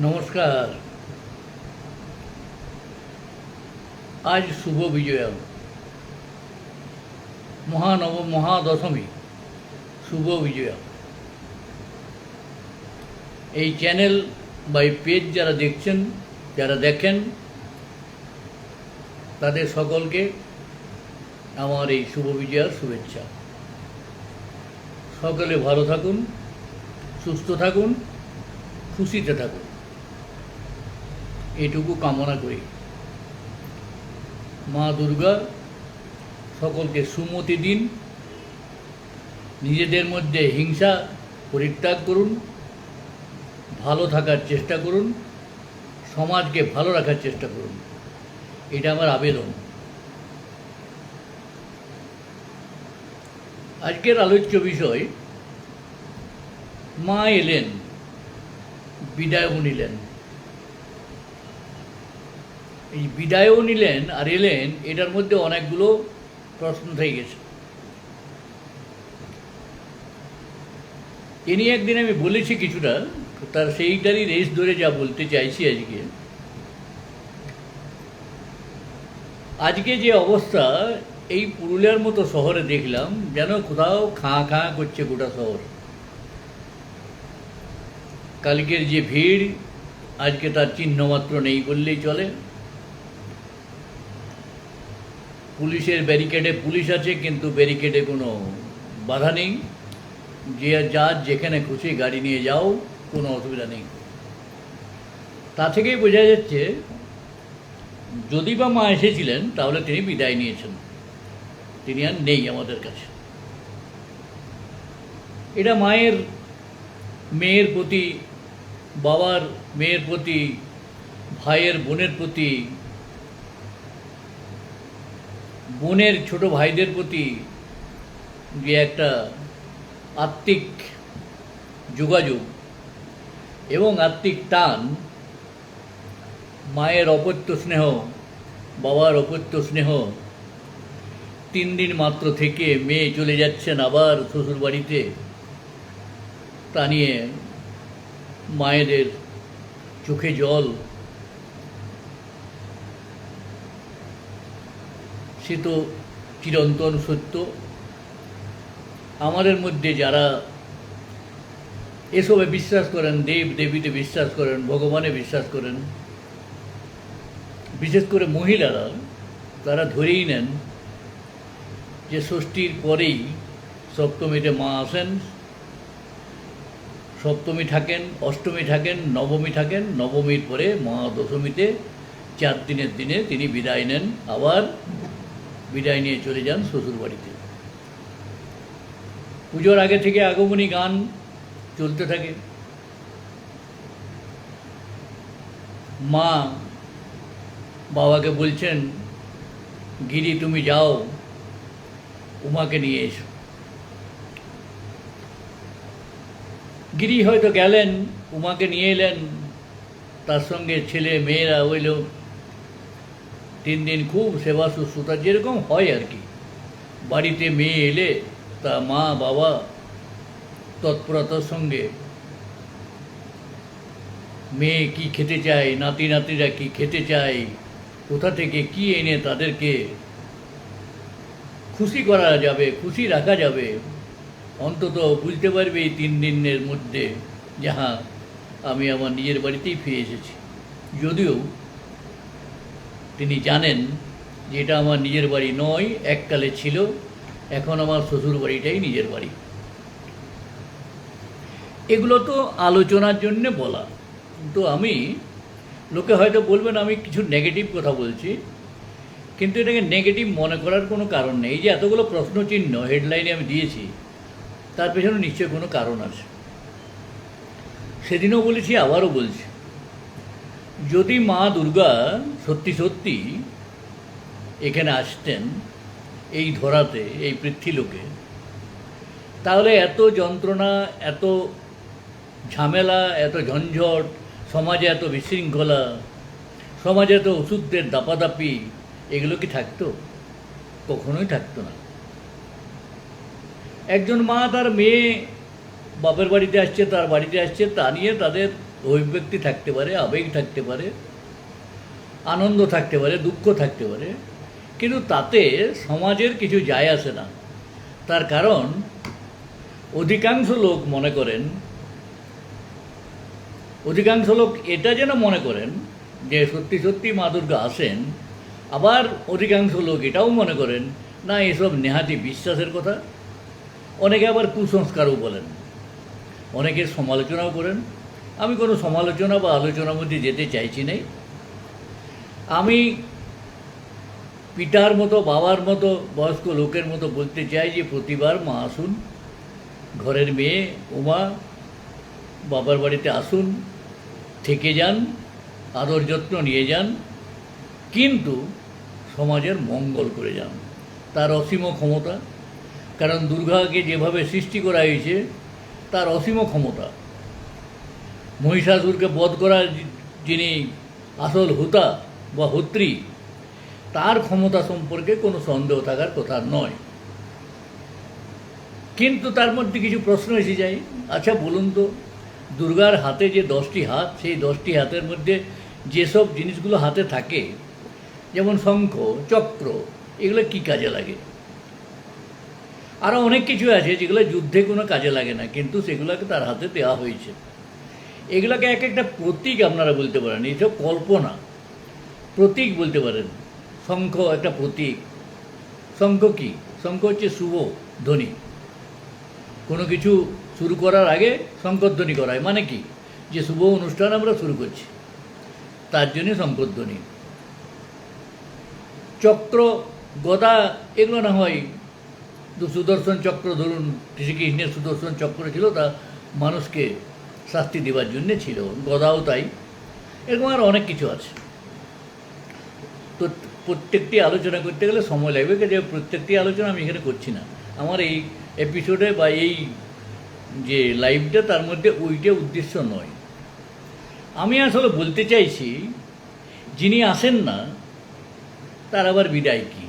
নমস্কার। আজ শুভ বিজয়া। মহানব, মহাদশমী। শুভ বিজয়া। এই চ্যানেল বা এই পেজ যারা দেখছেন, যারা দেখেন, তাদের সকলকে আমার এই শুভ বিজয়ার শুভেচ্ছা। সকলে ভালো থাকুন, সুস্থ থাকুন, খুশিতে থাকুন। এটুকু কামনা করি। মা দুর্গা, সকলকে সুমতি দিন। নিজেদের মধ্যে হিংসা পরিত্যাগ করুন। ভালো থাকার চেষ্টা করুন। সমাজকে ভালো রাখার চেষ্টা করুন। এটা আমার আবেদন। আজকের আলোচ্য বিষয়, মা এলেন, বিদায়ও নিলেন। এই বিদায়ও নিলেন আর এলেন, এটার মধ্যে অনেকগুলো প্রশ্ন থেকে গেছে। এ নিয়ে একদিন আমি বলেছি কিছুটা, তার সেইটারই রেস ধরে যা বলতে চাইছি আজকে। আজকে যে অবস্থা, এই পুরুলিয়ার মতো শহরে দেখলাম, যেন কোথাও খাঁ খাঁ করছে গোটা শহর। কালকের যে ভিড়, আজকে তার চিহ্ন মাত্র নেই বললেই চলে। পুলিশের ব্যারিকেডে পুলিশ আছে, কিন্তু ব্যারিকেডে কোনো বাধা নেই। যে যার যেখানে খুশি গাড়ি নিয়ে যাও, কোনো অসুবিধা নেই। তা থেকেই বোঝা যাচ্ছে, যদি বা মা এসেছিলেন, তাহলে তিনি বিদায় নিয়েছেন। তিনি আর নেই আমাদের কাছে। এটা মায়ের, মেয়ের প্রতি, বাবার মেয়ের প্রতি, ভাইয়ের বোনের প্রতি বোনের ছোট ভাইদের প্রতি যে একটা আত্মিক যোগাযোগ এবং আত্মিক টান, মায়ের অপত্য স্নেহ, বাবার অপত্য স্নেহ, তিন দিন মাত্র থেকে মেয়ে চলে যাচ্ছেন আবার শ্বশুর বাড়িতে তা নিয়ে মায়েদের চোখে জল সে তো চিরন্তন সত্য। আমাদের মধ্যে যারা এসবে বিশ্বাস করেন, দেব দেবীতে বিশ্বাস করেন, ভগবানে বিশ্বাস করেন, বিশেষ করে মহিলারা, তারা ধরেই নেন যে ষষ্ঠীর পরেই সপ্তমীতে মা আসেন, সপ্তমী থাকেন, অষ্টমী থাকেন, নবমী থাকেন, নবমীর পরে মা দশমীতে চার দিনের দিনে তিনি বিদায় নেন। আবার বিদায় নিয়ে চলে যান শ্বশুর বাড়িতে পুজোর আগে থেকে আগমনী গান চলতে থাকে। মা বাবাকে বলছেন, গিরি, তুমি যাও, উমাকে নিয়ে এসো। গিরি হয়তো গেলেন, উমাকে নিয়ে এলেন, তার সঙ্গে ছেলে, মেয়েরা হইল তিন দিন খুব সেবা শুশ্রূষা, যেরকম হয় আর কি। বাড়িতে মেয়ে এলে তা মা, বাবা তৎপরতার সঙ্গে মেয়ে কি খেতে চায়, নাতি নাতিরা কি খেতে চায়, কোথা থেকে কি এনে তাদেরকে খুশি করা যাবে, খুশি রাখা যাবে, অন্তত বুঝতে পারবে এই তিন দিনের মধ্যে, যাহা আমি আমার নিজের বাড়িতেই ফিরে এসেছি। যদিও তিনি জানেন যে এটা আমার নিজের বাড়ি নয়, এককালে ছিল, এখন আমার শ্বশুর বাড়িটাই নিজের বাড়ি। এগুলো তো আলোচনার জন্যে বলা। কিন্তু আমি, লোকে হয়তো বলবেন আমি কিছু নেগেটিভ কথা বলছি, কিন্তু এটাকে নেগেটিভ মনে করার কোনো কারণ নেই। এই যে এতগুলো প্রশ্নচিহ্ন হেডলাইনে আমি দিয়েছি, তার পেছনে নিশ্চয়ই কোনো কারণ আছে। সেদিনও বলেছি, আবারও বলছি। যদি মা দুর্গা সত্যি সত্যি এখানে আসতেন, এই ধরাতে, এই পৃথ্বীলোকে, তাহলে এত যন্ত্রণা, এত ঝামেলা, এত ঝঞ্ঝট, সমাজে এত বিশৃঙ্খলা, সমাজে এত ওষুধদের দাপাদাপি, এগুলো কি থাকতো? কখনোই থাকতো না। একজন মা তার মেয়ে বাপের বাড়িতে আসছে, তার বাড়িতে আসছে, তা নিয়ে তাদের অভিব্যক্তি থাকতে পারে, আবেগ থাকতে পারে, আনন্দ থাকতে পারে, দুঃখ থাকতে পারে, কিন্তু তাতে সমাজের কিছু যায় আসে না। তার কারণ, অধিকাংশ লোক মনে করেন, অধিকাংশ লোক এটা যেন মনে করেন যে সত্যি সত্যি মা দুর্গা আসেন, আবার অধিকাংশ লোক এটাও মনে করেন, না, এসব নেহাতি বিশ্বাসের কথা। অনেকে আবার কুসংস্কারও বলেন, অনেকে সমালোচনাও করেন আমি কোনো সমালোচনা বা আলোচনার মধ্যে যেতে চাইছি নাই। আমি পিতার মতো, বাবার মতো, বয়স্ক লোকের মতো বলতে চাই যে প্রতিবার মা আসুন, ঘরের মেয়ে উমা, বাবার বাড়িতে আসুন, থেকে যান, আদর যত্ন নিয়ে যান, কিন্তু সমাজের মঙ্গল করে যান। তার অসীম ক্ষমতা, কারণ দুর্গাকে যেভাবে সৃষ্টি করা হয়েছে, তার অসীম ক্ষমতা। মহিষাসুরকে বধ করার যিনি আসল হুতা বা হত্রী, তার ক্ষমতা সম্পর্কে কোনো সন্দেহ থাকার কথা নয়। কিন্তু তার মধ্যে কিছু প্রশ্ন এসে যায়। আচ্ছা বলুন তো, দুর্গার হাতে যে দশটি হাত, সেই দশটি হাতের মধ্যে যেসব জিনিসগুলো হাতে থাকে, যেমন শঙ্খ, চক্র, এগুলো কি কাজে লাগে? আরও অনেক কিছু আছে যেগুলো যুদ্ধে কোনো কাজে লাগে না, কিন্তু সেগুলোকে তার হাতে দেওয়া হয়েছে। এগুলোকে এক একটা প্রতীক আপনারা বলতে পারেন এইসব কল্পনা, প্রতীক বলতে পারেন। শঙ্খ একটা প্রতীক। শঙ্খ কি? শঙ্খ হচ্ছে শুভ ধ্বনি। কোনো কিছু শুরু করার আগে শঙ্করধ্বনি করা হয়। মানে কি? যে শুভ অনুষ্ঠান আমরা শুরু করছি, তার জন্যে শঙ্করধ্বনি চক্র, গদা এগুলো না হয় সুদর্শন চক্র ধরুন শ্রীকৃষ্ণের সুদর্শন চক্র ছিল, তা মানুষকে শাস্তি দেওয়ার জন্যে ছিল, গদাও তাই। এরকম আর অনেক কিছু আছে। তো প্রত্যেকটি আলোচনা করতে গেলে সময় লাগবে যে প্রত্যেকটি আলোচনা আমি এখানে করছি না। আমার এই এপিসোডে বা এই যে লাইভটা তার মধ্যে ওইটা উদ্দেশ্য নয়। আমি আসলে বলতে চাইছি, যিনি আসেন না, তার আবার বিদায় কি?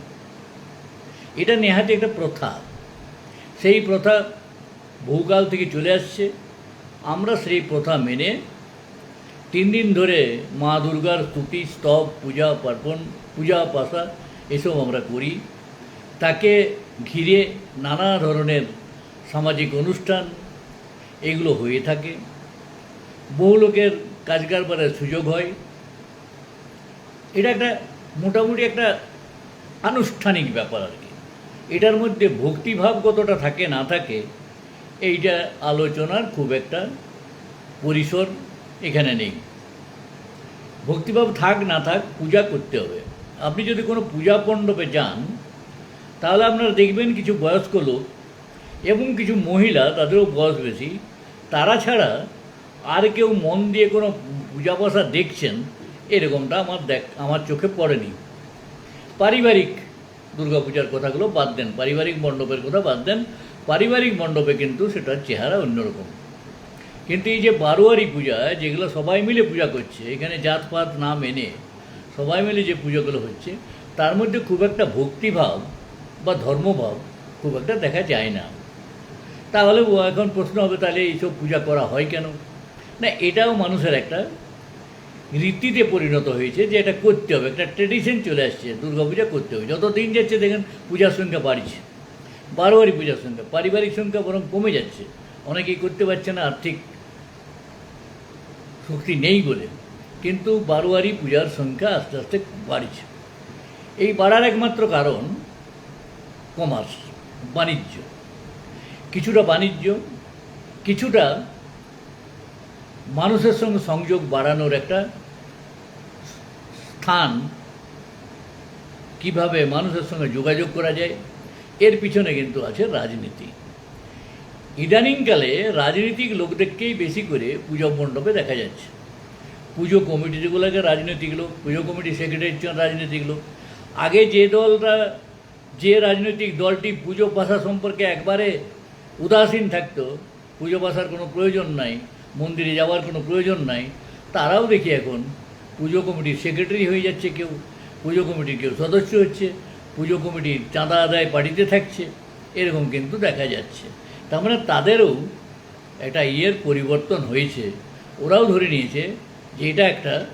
এটা নেহাতি একটা প্রথা। সেই প্রথা বহুকাল থেকে চলে আসছে। আমরা সেই প্রথা মেনে তিন দিন ধরে মা দুর্গার স্তুতি, স্তব, পূজা, পার্বণ, পূজা, পাশা এসব আমরা করি। তাকে ঘিরে নানা ধরনের সামাজিক অনুষ্ঠান এগুলো হয়ে থাকে। বহু লোকের কাজ কারবারের সুযোগ হয়। এটা একটা মোটামুটি একটা আনুষ্ঠানিক ব্যাপার আর কি। এটার মধ্যে ভক্তিভাব কতটা থাকে না থাকে এইটা আলোচনার খুব একটা পরিসর এখানে নেই। ভক্তিভাব থাক, না থাক, পূজা করতে হবে। আপনি যদি কোনো পূজা মণ্ডপে যান, তাহলে আপনারা দেখবেন কিছু বয়স্ক লোক এবং কিছু মহিলা, তাদেরও বয়স বেশি, তারা ছাড়া আর কেউ মন দিয়ে কোনো পূজা পাশা দেখছেন, এরকমটা আমার দেখ, আমার চোখে পড়েনি। পারিবারিক দুর্গাপূজার কথাগুলো বাদ দেন, পারিবারিক মণ্ডপের কথা বাদ দেন। পারিবারিক মণ্ডপে কিন্তু সেটার চেহারা অন্যরকম কিন্তু এই যে বারোয়ারি পূজা, যেগুলো সবাই মিলে পূজা করছে, এখানে জাতপাত না মেনে সবাই মিলে যে পুজোগুলো হচ্ছে, তার মধ্যে খুব একটা ভক্তিভাব বা ধর্মভাব খুব একটা দেখা যায় না। তাহলে এখন প্রশ্ন হবে, তাহলে এইসব পূজা করা হয় কেন? না, এটাও মানুষের একটা রীতিতে পরিণত হয়েছে যে এটা করতে হবে। একটা ট্রেডিশন চলে আসছে, দুর্গাপূজা করতে হবে। যত দিন যাচ্ছে দেখেন, পূজার সংখ্যা বাড়ছে। বারোয়ারি পূজার সংখ্যা পারিবারিক সংখ্যা বরং কমে যাচ্ছে। অনেকেই করতে পারছে না, আর্থিক শক্তি নেই বলে। কিন্তু বারোয়ারি পূজার সংখ্যা আস্তে আস্তে বাড়ছে। এই বাড়ার একমাত্র কারণ কমার্স, বাণিজ্য। কিছুটা বাণিজ্য, কিছুটা মানুষের সঙ্গে সংযোগ বাড়ানোর একটা স্থান। কীভাবে মানুষের সঙ্গে যোগাযোগ করা যায় এর পিছনে কিন্তু আছে রাজনীতি। ইদানিংকালে রাজনীতিক লোকদেরকেই বেশি করে পুজো মণ্ডপে দেখা যাচ্ছে। পুজো কমিটি যেগুলোকে রাজনৈতিক লোক, পুজো কমিটি সেক্রেটারি রাজনৈতিক লোক। আগে যে দলটা, যে রাজনৈতিক দলটি পুজো পাশা সম্পর্কে একবারে উদাসীন থাকতো, পুজো পাশার কোনো প্রয়োজন নাই, মন্দিরে যাওয়ার কোনো প্রয়োজন নাই, তারাও দেখি এখন পুজো কমিটির সেক্রেটারি হয়ে যাচ্ছে কেউ, পুজো কমিটির কেউ সদস্য হচ্ছে। পুজো কমিটির চাঁদা আদায় পার্টিতে থাকছে, এরকম কিন্তু দেখা যাচ্ছে। তার মানে তাদেরও একটা ইয়ের পরিবর্তন হয়েছে। ওরাও ধরে নিয়েছে যে এটা একটা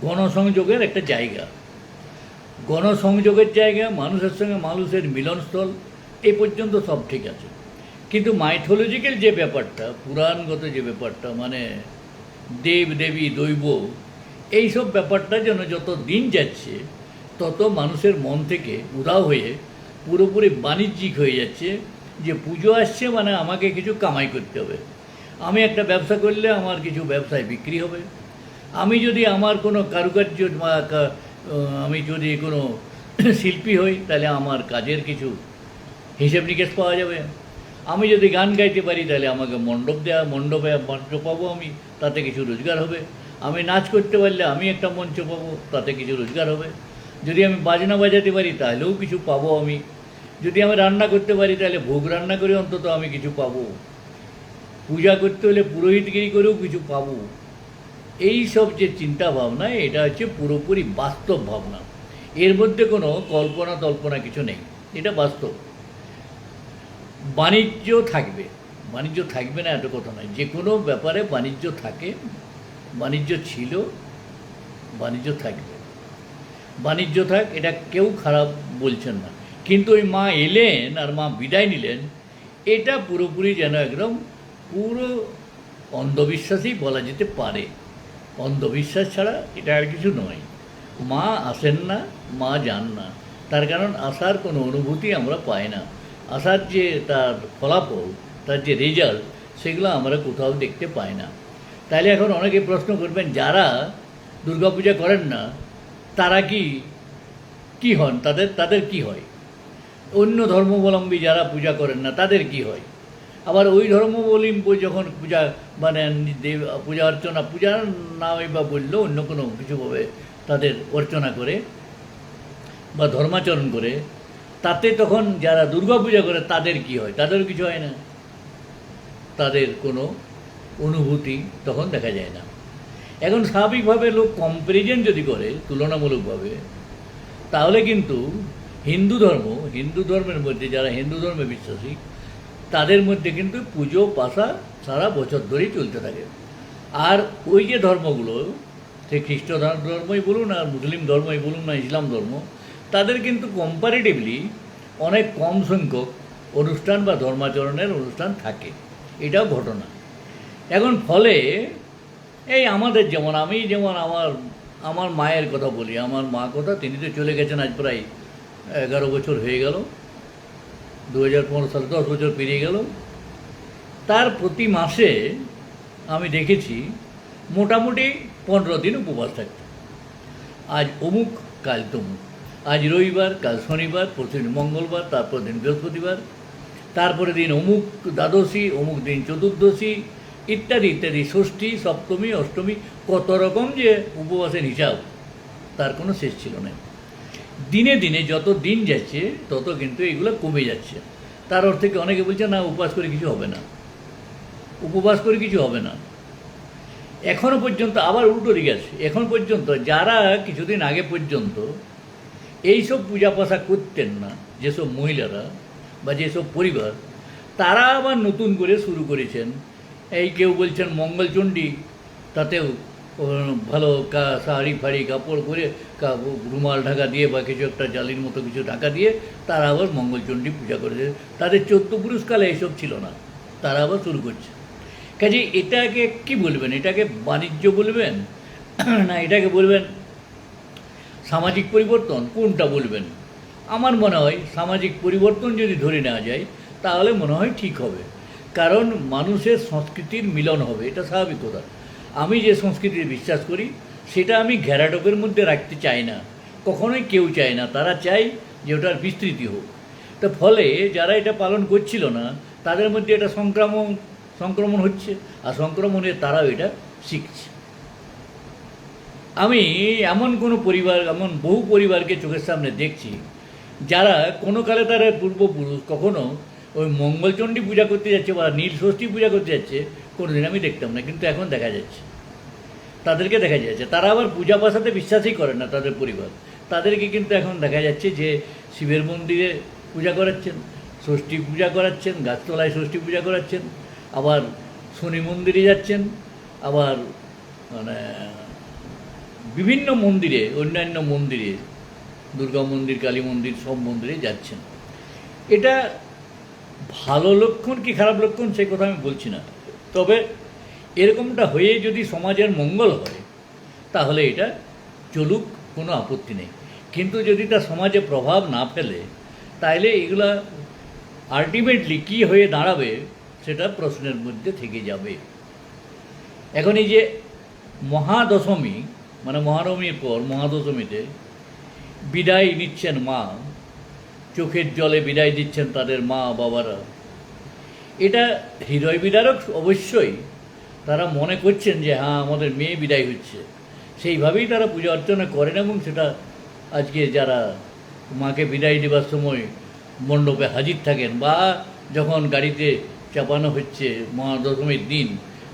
গণসংযোগের একটা জায়গা। গণসংযোগের জায়গা, মানুষের সঙ্গে মানুষের মিলনস্থল এই পর্যন্ত সব ঠিক আছে। কিন্তু মাইথোলজিক্যাল যে ব্যাপারটা, পুরাণগত যে ব্যাপারটা মানে দেব, দেবী, দৈব, এইসব ব্যাপারটা যেন যত দিন যাচ্ছে তত মানুষের মন থেকে উধাও হয়ে পুরোপুরি বাণিজ্যিক হয়ে যাচ্ছে যে পুজো আসছে মানে আমাকে কিছু কামাই করতে হবে। আমি একটা ব্যবসা করলে আমার কিছু ব্যবসায় বিক্রি হবে। আমি যদি আমার কোনো কারুকার্য আমি যদি কোনো শিল্পী হই, তাহলে আমার কাজের কিছু হিসেব নিকেশ পাওয়া যাবে। আমি যদি গান গাইতে পারি, তাহলে আমাকে মণ্ডপ দেওয়া মণ্ডপে মঞ্চ পাবো আমি, তাতে কিছু রোজগার হবে। আমি নাচ করতে পারলে আমি একটা মঞ্চ পাবো, তাতে কিছু রোজগার হবে। যদি আমি বাজনা বাজাতে পারি, তাহলেও কিছু পাবো আমি। যদি আমি রান্না করতে পারি, তাহলে ভোগ রান্না করে অন্তত আমি কিছু পাবো। পূজা করতে হলে পুরোহিতগিরি করেও কিছু পাবো। এই সব যে চিন্তা ভাবনা, এটা হচ্ছে পুরোপুরি বাস্তব ভাবনা। এর মধ্যে কোনো কল্পনা তল্পনা কিছু নেই, এটা বাস্তব। বাণিজ্য থাকবে। বাণিজ্য থাকবে না, এত কথা নয়। যে কোনো ব্যাপারে বাণিজ্য থাকে, বাণিজ্য ছিল, বাণিজ্য থাকবে। বাণিজ্য থাক, এটা কেউ খারাপ বলছেন না। কিন্তু ওই মা এলেন আর মা বিদায় নিলেন, এটা পুরোপুরি যেন একদম পুরো অন্ধবিশ্বাসই বলা যেতে পারে। অন্ধবিশ্বাস ছাড়া এটা আর কিছু নয়। মা আসেন না, মা যান না। তার কারণ আসার কোনো অনুভূতি আমরা পাই না। আসার যে তার ফলাফল, তার যে রেজাল্ট সেগুলো আমরা কোথাও দেখতে পাই না। তাহলে এখন অনেকে প্রশ্ন করবেন, যারা দুর্গাপূজা করেন না তারা কি কি হন? তাদের তাদের কি হয়? অন্য ধর্মাবলম্বী যারা পূজা করেন না, তাদের কি হয়? আবার ওই ধর্মাবলম্বী যখন পূজা মানে দেব, পূজা অর্চনা পূজা নাই বা বলল অন্য কোনো কিছুভাবে তাদের অর্চনা করে বা ধর্মাচরণ করে, তাতে তখন যারা দুর্গা পূজা করে, তাদের কি হয়? তাদের কিছু হয় না। তাদের কোনো অনুভূতি তখন দেখা যায় না। এখন স্বাভাবিকভাবে লোক কম্প্যারিজন যদি করে, তুলনামূলকভাবে, তাহলে কিন্তু হিন্দু ধর্ম, হিন্দু ধর্মের মধ্যে যারা হিন্দু ধর্মে বিশ্বাসী, তাদের মধ্যে কিন্তু পুজো, পাশা সারা বছর ধরেই চলতে থাকে। আর ওই যে ধর্মগুলো, সে খ্রিস্ট ধর্ম- ধর্মই বলুন আর মুসলিম ধর্মই বলুন না, ইসলাম ধর্ম, তাদের কিন্তু কম্পারেটিভলি অনেক কম সংখ্যক অনুষ্ঠান বা ধর্মাচরণের অনুষ্ঠান থাকে। এটাও ঘটনা। এখন ফলে এই আমাদের যেমন, আমি যেমন আমার আমার মায়ের কথা বলি, আমার মা কথা, তিনি তো চলে গেছেন আজ প্রায় এগারো বছর হয়ে গেল দু হাজার পনেরো সালে দশ বছর পেরিয়ে গেল। তার প্রতি মাসে আমি দেখেছি মোটামুটি পনেরো দিন উপবাস থাকতে। আজ অমুক, কাল তমুক। আজ রবিবার, কাল শনিবার পরশুদিন মঙ্গলবার তারপর দিন বৃহস্পতিবার তারপরে দিন অমুক দ্বাদশী, অমুক দিন চতুর্দশী ইত্যাদি ইত্যাদি। ষষ্ঠী, সপ্তমী, অষ্টমী, কত রকম যে উপবাসের হিসাব, তার কোনো শেষ ছিল না। দিনে দিনে যত দিন যাচ্ছে, তত কিন্তু এগুলো কমে যাচ্ছে। তার অর্থে অনেকে বলছে, না, উপবাস করে কিছু হবে না। উপবাস করে কিছু হবে না। এখনও পর্যন্ত আবার উল্টো দিকে আছে। এখন পর্যন্ত যারা কিছুদিন আগে পর্যন্ত এইসব পূজা পাশা করতেন না, যেসব মহিলারা বা যেসব পরিবার, তারা আবার নতুন করে শুরু করেছেন এই কেউ বলছেন মঙ্গলচণ্ডী তাতেও ভালো কা শাড়ি ফাড়ি, কাপড় করে কা- রুমাল ঢাকা দিয়ে বা কিছু একটা জালির মতো কিছু ঢাকা দিয়ে তারা আবার মঙ্গলচণ্ডী পূজা করেছে। তাদের চোদ্দ পুরুষকালে এইসব ছিল না, তারা আবার শুরু করছে। কাজে এটাকে কি বলবেন? এটাকে বাণিজ্য বলবেন? না, এটাকে বলবেন সামাজিক পরিবর্তন? কোনটা বলবেন? আমার মনে হয় সামাজিক পরিবর্তন যদি ধরে নেওয়া যায়, তাহলে মনে হয় ঠিক হবে। কারণ মানুষের সংস্কৃতির মিলন হবে, এটা স্বাভাবিক কথা। আমি যে সংস্কৃতিতে বিশ্বাস করি, সেটা আমি ঘেরাটোপের মধ্যে রাখতে চাই না। কখনোই কেউ চায় না, তারা চায় যে ওটার বিস্তৃতি হোক। তো ফলে যারা এটা পালন করছিল না, তাদের মধ্যে এটা সংক্রমণ সংক্রমণ হচ্ছে, আর সংক্রমণে তারাও এটা শিখছে। আমি এমন কোনো পরিবার, এমন বহু পরিবারকে চোখের সামনে দেখছি, যারা কোনো কালে তারা পূর্বপুরুষ, কখনো ওই মঙ্গলচণ্ডী পূজা করতে যাচ্ছে বা নীল ষষ্ঠী পূজা করতে যাচ্ছে, কোনোদিন আমি দেখতাম না, কিন্তু এখন দেখা যাচ্ছে। তাদেরকে দেখা যাচ্ছে। তারা আবার পূজা পাশাতে বিশ্বাসই করে না তাদের পরিবার। তাদেরকে কিন্তু এখন দেখা যাচ্ছে যে শিবের মন্দিরে পূজা করাচ্ছেন, ষষ্ঠী পূজা করাচ্ছেন, গাছতলায় ষষ্ঠী পূজা করাচ্ছেন, আবার শনি মন্দিরে যাচ্ছেন, আবার মানে বিভিন্ন মন্দিরে, অন্যান্য মন্দিরে, দুর্গা মন্দির, কালী মন্দির সব মন্দিরে যাচ্ছেন। এটা ভালো লক্ষণ কি খারাপ লক্ষণ সে কথা আমি বলছি না। তবে এরকমটা হয়ে যদি সমাজের মঙ্গল হয়, তাহলে এটা চলুক, কোনো আপত্তি নেই। কিন্তু যদি তা সমাজে প্রভাব না ফেলে তাহলে এগুলা আলটিমেটলি কি হয়ে দাঁড়াবে, সেটা প্রশ্নের মধ্যে থেকে যাবে। এখন এই যে মহাদশমী মানে মহানবমীর পর মহাদশমীতে বিদায় নিচ্ছেন মা চোখের জলে বিদায় দিচ্ছেন তাদের মা বাবারা। এটা হৃদয় বিদারক অবশ্যই। তারা মনে করছেন যে হ্যাঁ আমাদের মেয়ে বিদায় হচ্ছে। সেইভাবেই তারা পূজা অর্চনা করেন এবং সেটা আজকে যারা মাকে বিদায় দেবার সময় মণ্ডপে হাজির থাকেন বা যখন গাড়িতে চাপানো হচ্ছে মা দশমীর দিন,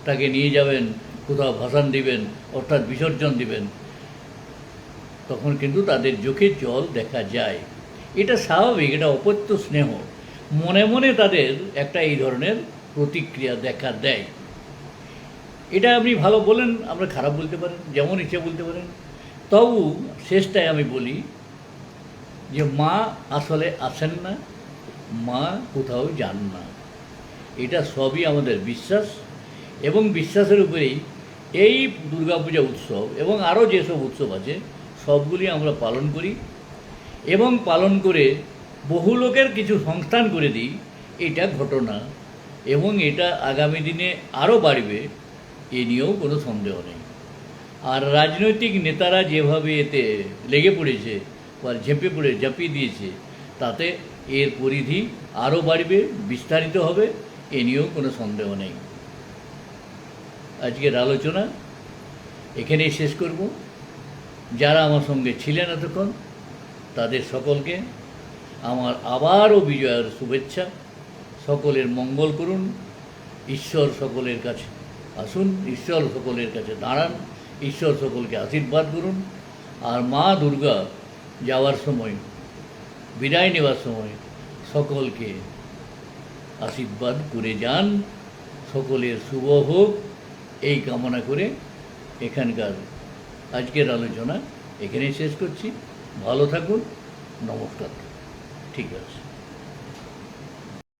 তাকে নিয়ে যাবেন, কোথাও ভাসান দিবেন, অর্থাৎ বিসর্জন দিবেন, তখন কিন্তু তাদের চোখে জল দেখা যায়। এটা স্বাভাবিক, এটা অপত্য স্নেহ। মনে মনে তাদের একটা এই ধরনের প্রতিক্রিয়া দেখা দেয়। এটা আপনি ভালো বলেন, আমরা খারাপ বলতে পারেন, যেমন ইচ্ছে বলতে পারেন। তবু শেষটায় আমি বলি যে, মা আসলে আসেন না, মা কোথাও যান না। এটা সবই আমাদের বিশ্বাস এবং বিশ্বাসের উপরেই এই দুর্গাপূজা উৎসব এবং আরও যেসব উৎসব আছে, সবগুলি আমরা পালন করি। এবং পালন করে বহু লোকের কিছু সংস্থান করে দিই, এটা ঘটনা। এবং এটা আগামী দিনে আরও বাড়বে, এ নিয়েও কোনো সন্দেহ নেই। আর রাজনৈতিক নেতারা যেভাবে এতে লেগে পড়েছে বা ঝেঁপে পড়ে, ঝাঁপিয়ে দিয়েছে, তাতে এর পরিধি আরও বাড়বে, বিস্তারিত হবে, এ নিয়েও কোনো সন্দেহ নেই। আজকের আলোচনা এখানেই শেষ করব। যারা আমার সঙ্গে ছিলেন এতক্ষণ তাদের সকলকে আমার আবারও বিজয়ের শুভেচ্ছা। সকলের মঙ্গল করুন। ঈশ্বর সকলের কাছে আসুন, ঈশ্বর সকলের কাছে দাঁড়ান, ঈশ্বর সকলকে আশীর্বাদ করুন। আর মা দুর্গা যাওয়ার সময়, বিদায় নেওয়ার সময় সকলকে আশীর্বাদ করে যান। সকলের শুভ হোক। এই কামনা করে এখানকার আজকের আলোচনা এখানেই শেষ করছি। ভালো থাকুন নমস্কার। ঠিক আছে।